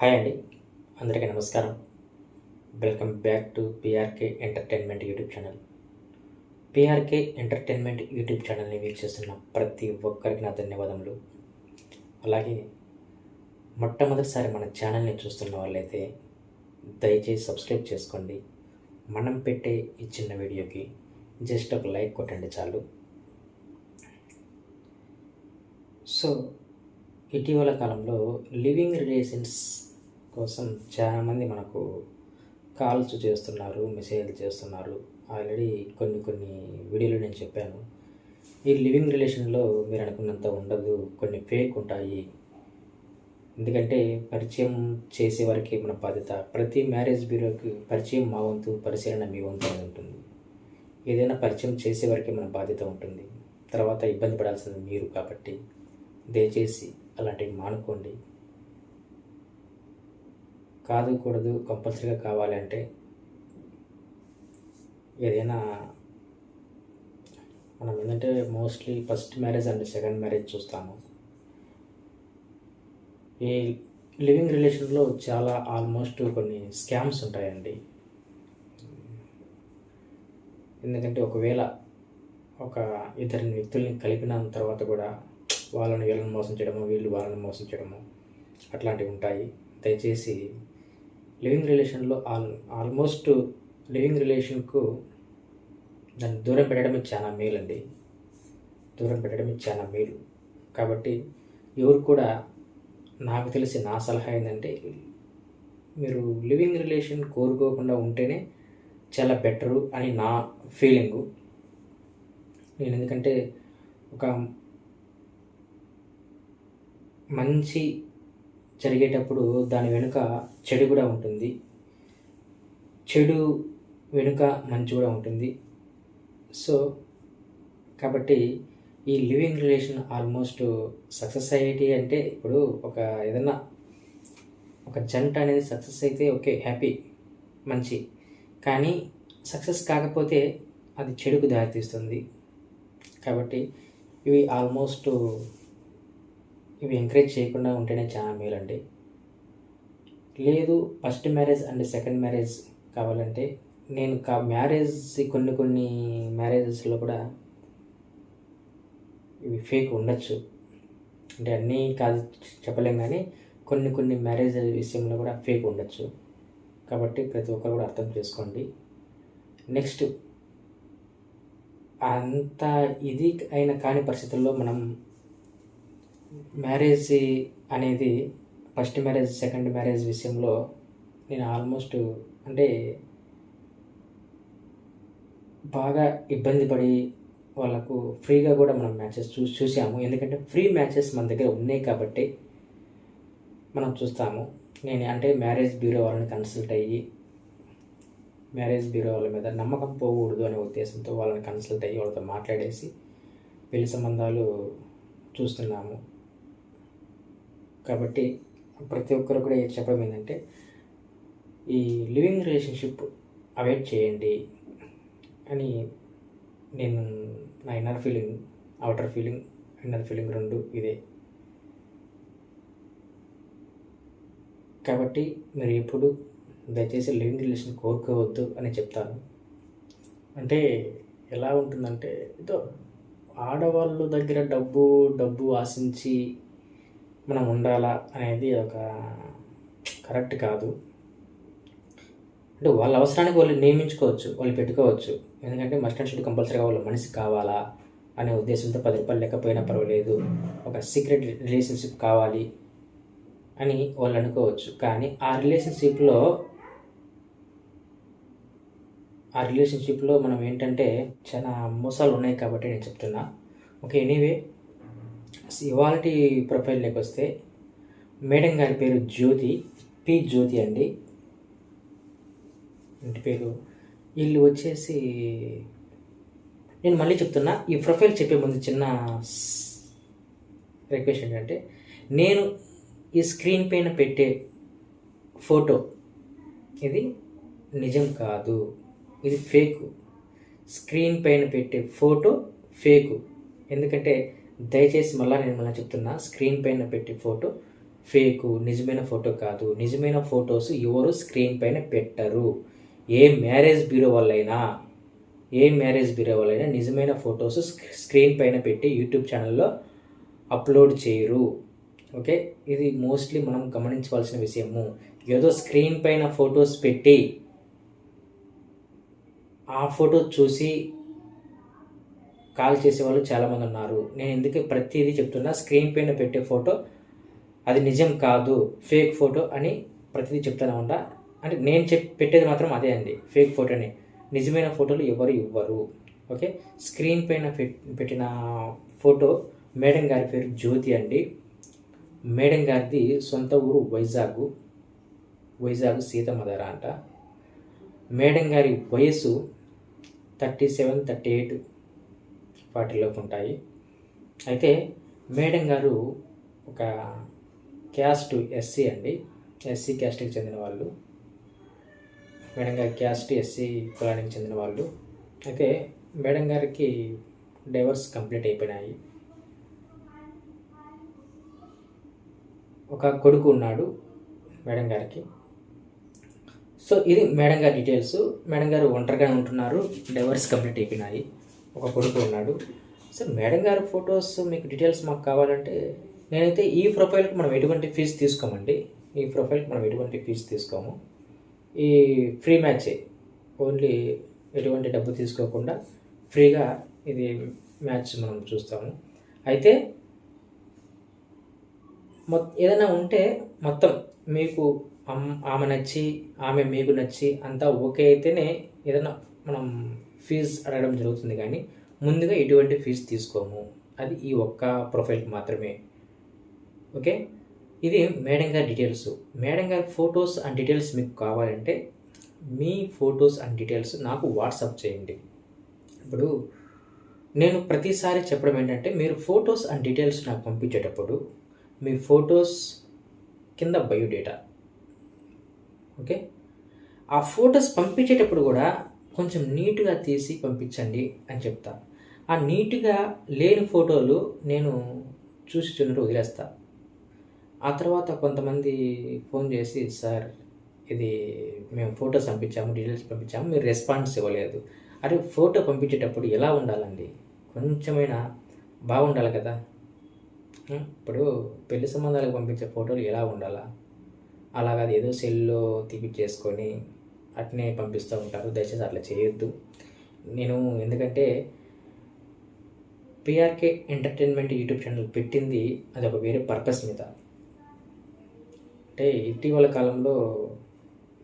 Hi అండి. అందరికీ నమస్కారం. Welcome back to PRK entertainment YouTube channel. PRK entertainment YouTube ఛానల్ని వీక్షిస్తున్న ప్రతి ఒక్కరికి నా ధన్యవాదములు. అలాగే మొట్టమొదటిసారి మన ఛానల్ని చూస్తున్న వాళ్ళైతే దయచేసి సబ్స్క్రైబ్ చేసుకోండి. మనం పెట్టే ఈ చిన్న వీడియోకి జస్ట్ ఒక లైక్ కొట్టండి చాలు. సో ఇటీవల కాలంలో లివింగ్ రిలేషన్స్ కోసం చాలామంది మనకు కాల్స్ చేస్తున్నారు మెసేజ్లు చేస్తున్నారు. ఆల్రెడీ కొన్ని కొన్ని వీడియోలు నేను చెప్పాను. ఈ లివింగ్ రిలేషన్లో మీరు అనుకున్నంత ఉండదు. కొన్ని ఫేక్ ఉంటాయి. ఎందుకంటే పరిచయం చేసే వరకే మన బాధ్యత. ప్రతి మ్యారేజ్ బ్యూరోకి పరిచయం మా వంతు పరిశీలన మీ వంతు అని ఉంటుంది. ఏదైనా పరిచయం చేసే వరకే మన బాధ్యత ఉంటుంది. తర్వాత ఇబ్బంది పడాల్సింది మీరు కాబట్టి. దయచేసి అలాంటివి మానుకోండి. కాదు కూడదు కంపల్సరీగా కావాలంటే ఏదైనా మనం ఏంటంటే mostly first marriage and second marriage చూస్తాము. ఈ లివింగ్ రిలేషన్లో చాలా ఆల్మోస్ట్ కొన్ని స్కామ్స్ ఉంటాయండి. ఎందుకంటే ఒకవేళ ఒక ఇద్దరిని వ్యక్తుల్ని కలిపిన తర్వాత కూడా వాళ్ళని వీళ్ళని మోసం చేయడము వీళ్ళు వాళ్ళని మోసం చేయడము అట్లాంటివి ఉంటాయి. దయచేసి లివింగ్ రిలేషన్లో ఆల్ ఆల్మోస్ట్ లివింగ్ రిలేషన్కు దాన్ని దూరం పెట్టడమే చాలా మేలండి దూరం పెట్టడమే చాలా మేలు. కాబట్టి ఎవరు కూడా నాకు తెలిసి నా సలహా ఏంటంటే మీరు లివింగ్ రిలేషన్ కోరుకోకుండా ఉంటేనే చాలా బెటరు అని నా ఫీలింగు నేను ఎందుకంటే ఒక మంచి జరిగేటప్పుడు దాని వెనుక చెడు కూడా ఉంటుంది. చెడు వెనుక మంచి కూడా ఉంటుంది. సో కాబట్టి ఈ లివింగ్ రిలేషన్ ఆల్మోస్ట్ సక్సెస్ అయ్యేటి అంటే ఇప్పుడు ఒక ఏదన్నా ఒక జంట అనేది సక్సెస్ అయితే ఓకే హ్యాపీ మంచి. కానీ సక్సెస్ కాకపోతే అది చెడుకు దారితీస్తుంది. కాబట్టి ఇవి ఆల్మోస్ట్ ఇవి ఎంకరేజ్ చేయకుండా ఉంటేనే చాలా మేలండి. లేదు first marriage and second marriage కావాలంటే నేను కా మ్యారేజ్ కొన్ని కొన్ని మ్యారేజెస్లో కూడా ఇవి ఫేక్ ఉండొచ్చు. అంటే అన్నీ కాదు చెప్పలేం కానీ కొన్ని కొన్ని మ్యారేజ్ విషయంలో కూడా ఫేక్ ఉండొచ్చు. కాబట్టి ప్రతి ఒక్కరు కూడా అర్థం చేసుకోండి. నెక్స్ట్ అంత ఇది అయిన కాని పరిస్థితుల్లో మనం మ్యారేజ్ అనేది ఫస్ట్ మ్యారేజ్ సెకండ్ మ్యారేజ్ విషయంలో నేను ఆల్మోస్ట్ అంటే బాగా ఇబ్బంది పడి వాళ్ళకు ఫ్రీగా కూడా మనం మ్యాచెస్ చూ చూసాము. ఎందుకంటే ఫ్రీ మ్యాచెస్ మన దగ్గర ఉన్నాయి కాబట్టి మనం చూస్తాము. నేను అంటే మ్యారేజ్ బ్యూరో వాళ్ళని కన్సల్ట్ అయ్యి మ్యారేజ్ బ్యూరో వాళ్ళ మీద నమ్మకం పోకూడదు అనే ఉద్దేశంతో వాళ్ళని కన్సల్ట్ అయ్యి వాళ్ళతో మాట్లాడేసి పెళ్ళి సంబంధాలు చూస్తున్నాము. కాబట్టి ప్రతి ఒక్కరు కూడా చెప్పడం ఏంటంటే ఈ లివింగ్ రిలేషన్షిప్ అవాయిడ్ చేయండి అని నేను నా inner feeling outer feeling inner feeling రెండు ఇదే. కాబట్టి మీరు ఎప్పుడు దయచేసి లివింగ్ రిలేషన్ కోరుకోవద్దు అని చెప్తాను. అంటే ఎలా ఉంటుందంటే ఏదో ఆడవాళ్ళు దగ్గర డబ్బు డబ్బు ఆశించి మనం ఉండాలా అనేది ఒక కరెక్ట్ కాదు. అంటే వాళ్ళ అవసరానికి వాళ్ళు నియమించుకోవచ్చు వాళ్ళు పెట్టుకోవచ్చు. ఎందుకంటే మస్ట్ అండ్ షుడ్ కంపల్సరీగా వాళ్ళ మనిషి కావాలా అనే ఉద్దేశంతో పది రూపాయలు లేకపోయినా పర్వాలేదు. ఒక సీక్రెట్ రిలేషన్షిప్ కావాలి అని వాళ్ళు అనుకోవచ్చు. కానీ ఆ రిలేషన్షిప్లో ఆ రిలేషన్షిప్లో మనం ఏంటంటే చాలా మోసాలు ఉన్నాయి కాబట్టి నేను చెప్తున్నా. ఓకే ఎనీవే ఇవాళ ప్రొఫైల్లోకి వస్తే మేడం గారి పేరు జ్యోతి పి జ్యోతి అండి. ఇంటి పేరు. వీళ్ళు వచ్చేసి నేను మళ్ళీ చెప్తున్నా ఈ ప్రొఫైల్ చెప్పే ముందు చిన్న రిక్వెస్ట్ ఏంటంటే నేను ఈ స్క్రీన్ పైన పెట్టే ఫోటో ఇది నిజం కాదు. ఇది ఫేకు. స్క్రీన్ పైన పెట్టే ఫోటో ఫేకు. ఎందుకంటే దయచేసి మళ్ళీ నేను మళ్ళీ చెప్తున్నా స్క్రీన్ పైన పెట్టే ఫోటో ఫేకు నిజమైన ఫోటో కాదు. నిజమైన ఫొటోస్ ఎవరు స్క్రీన్ పైన పెట్టరు. ఏ మ్యారేజ్ బ్యూరో వల్లైనా ఏ మ్యారేజ్ బ్యూరో వల్లైనా నిజమైన ఫొటోస్ స్క్రీన్ పైన పెట్టి యూట్యూబ్ ఛానల్లో అప్లోడ్ చేయరు. ఓకే ఇది మోస్ట్లీ మనం గమనించవలసిన విషయము. ఏదో స్క్రీన్ పైన ఫొటోస్ పెట్టి ఆ ఫోటో చూసి కాల్ చేసే వాళ్ళు చాలామంది ఉన్నారు. నేను ఎందుకు ప్రతిదీ చెప్తున్నా స్క్రీన్ పైన పెట్టే ఫోటో అది నిజం కాదు ఫేక్ ఫోటో అని ప్రతిదీ చెప్తానే ఉంటా. అంటే నేను చెప్ పెట్టేది మాత్రం అదే అండి ఫేక్ ఫోటోనే. నిజమైన ఫోటోలు ఎవరు ఇవ్వరు. ఓకే? స్క్రీన్ పైన పెట్టిన ఫోటో మేడం గారి పేరు జ్యోతి అండి. మేడం గారిది సొంత ఊరు వైజాగ్ వైజాగ్ సీతమ్మధార అంట. మేడం గారి వయసు థర్టీ సెవెన్ థర్టీ ఎయిట్ వాటిలోకి ఉంటాయి అయితే మేడం గారు ఒక క్యాస్ట్ ఎస్సీ అండి. ఎస్సీ క్యాస్ట్కి చెందిన వాళ్ళు. మేడం గారి క్యాస్ట్ ఎస్సీ కులానికి చెందిన వాళ్ళు. అయితే మేడం గారికి డైవర్స్ కంప్లీట్ అయిపోయినాయి. ఒక కొడుకు ఉన్నాడు మేడం గారికి. సో ఇది మేడం గారి డీటెయిల్స్. మేడం గారు ఒంటరిగా ఉంటున్నారు. డైవర్స్ కంప్లీట్ అయిపోయినాయి. ఒక కొడుకు ఉన్నాడు. సో మేడం గారి ఫొటోస్ మీకు డీటెయిల్స్ మాకు కావాలంటే నేనైతే ఈ ప్రొఫైల్కి మనం ఎటువంటి ఫీజు తీసుకోమండి. ఈ ప్రొఫైల్కి మనం ఎటువంటి ఫీజు తీసుకోము. ఈ ఫ్రీ మ్యాచే. ఓన్లీ ఎటువంటి డబ్బు తీసుకోకుండా ఫ్రీగా ఇది మ్యాచ్ మనం చూస్తాము. అయితే మొ ఏదైనా ఉంటే మొత్తం మీకు ఆమె నచ్చి ఆమె మీకు నచ్చి అంతా ఓకే అయితేనే ఏదైనా మనం ఫీజు అడగడం జరుగుతుంది కానీ ముందుగా ఎటువంటి ఫీజు తీసుకోము. అది ఈ ఒక్క ప్రొఫైల్కి మాత్రమే. ఓకే? ఇది మేడం గారి డీటెయిల్స్ మేడం గారి ఫొటోస్ అండ్ డీటెయిల్స్ మీకు కావాలంటే మీ ఫొటోస్ అండ్ డీటెయిల్స్ నాకు వాట్సాప్ చేయండి. ఇప్పుడు నేను ప్రతిసారి చెప్పడం ఏంటంటే మీరు ఫొటోస్ అండ్ డీటెయిల్స్ నాకు పంపించేటప్పుడు మీ ఫొటోస్ కింద బయోడేటా ఓకే? ఆ ఫొటోస్ పంపించేటప్పుడు కూడా కొంచెం నీట్గా తీసి పంపించండి అని చెప్తా. ఆ నీట్గా లేని ఫోటోలు నేను చూసి చూడటం వదిలేస్తా. ఆ తర్వాత కొంతమంది ఫోన్ చేసి సార్ ఇది మేము ఫోటోస్ పంపించాము డీటెయిల్స్ పంపించాము మీరు రెస్పాన్స్ ఇవ్వలేదు. అరే ఫోటో పంపించేటప్పుడు ఎలా ఉండాలండి? కొంచెమైనా బాగుండాలి కదా. ఇప్పుడు పెళ్ళి సంబంధాలకు పంపించే ఫోటోలు ఎలా ఉండాలా? అలాగా ఏదో సెల్లో తీపిచ్చేసుకొని అట్నే పంపిస్తూ ఉంటారు. దయచేసి అట్లా చేయొద్దు. నేను ఎందుకంటే పిఆర్కే ఎంటర్టైన్మెంట్ యూట్యూబ్ ఛానల్ పెట్టింది అది ఒక వేరే పర్పస్ మీద. అంటే ఇటీవల కాలంలో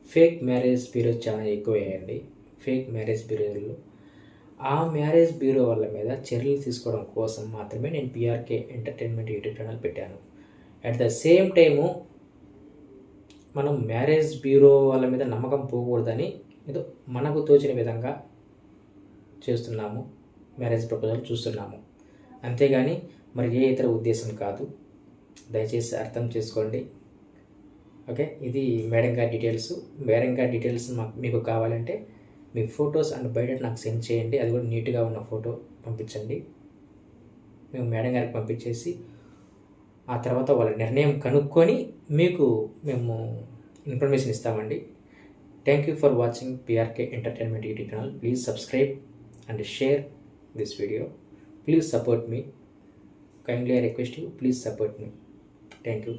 ఫేక్ మ్యారేజ్ బ్యూరోస్ చాలా ఎక్కువయ్యాయండి. ఫేక్ మ్యారేజ్ బ్యూరోలు ఆ మ్యారేజ్ బ్యూరో వాళ్ళ మీద చర్యలు తీసుకోవడం కోసం మాత్రమే నేను పిఆర్కే ఎంటర్టైన్మెంట్ యూట్యూబ్ ఛానల్ పెట్టాను. అట్ ద సేమ్ టైము మనం మ్యారేజ్ బ్యూరో వాళ్ళ మీద నమ్మకం పోకూడదని ఏదో మనకు తోచిన విధంగా చేస్తున్నాము మ్యారేజ్ ప్రపోజల్ చూస్తున్నాము. అంతేగాని మరి ఏ ఇతర ఉద్దేశం కాదు. దయచేసి అర్థం చేసుకోండి. ఓకే? ఇది మేడం గారి డీటెయిల్స్. మేడం గారి డీటెయిల్స్ మాకు మీకు కావాలంటే మీ ఫొటోస్ అండ్ బయట నాకు సెండ్ చేయండి. అది కూడా నీట్గా ఉన్న ఫోటో పంపించండి. మేము మేడం గారికి పంపించేసి ఆ తర్వాత వాళ్ళ నిర్ణయం కనుక్కొని మీకు మేము ఇన్ఫర్మేషన్ ఇస్తామండి. Thank you for watching PRK entertainment YouTube channel please subscribe and share this video please support me kindly I request you please support me thank you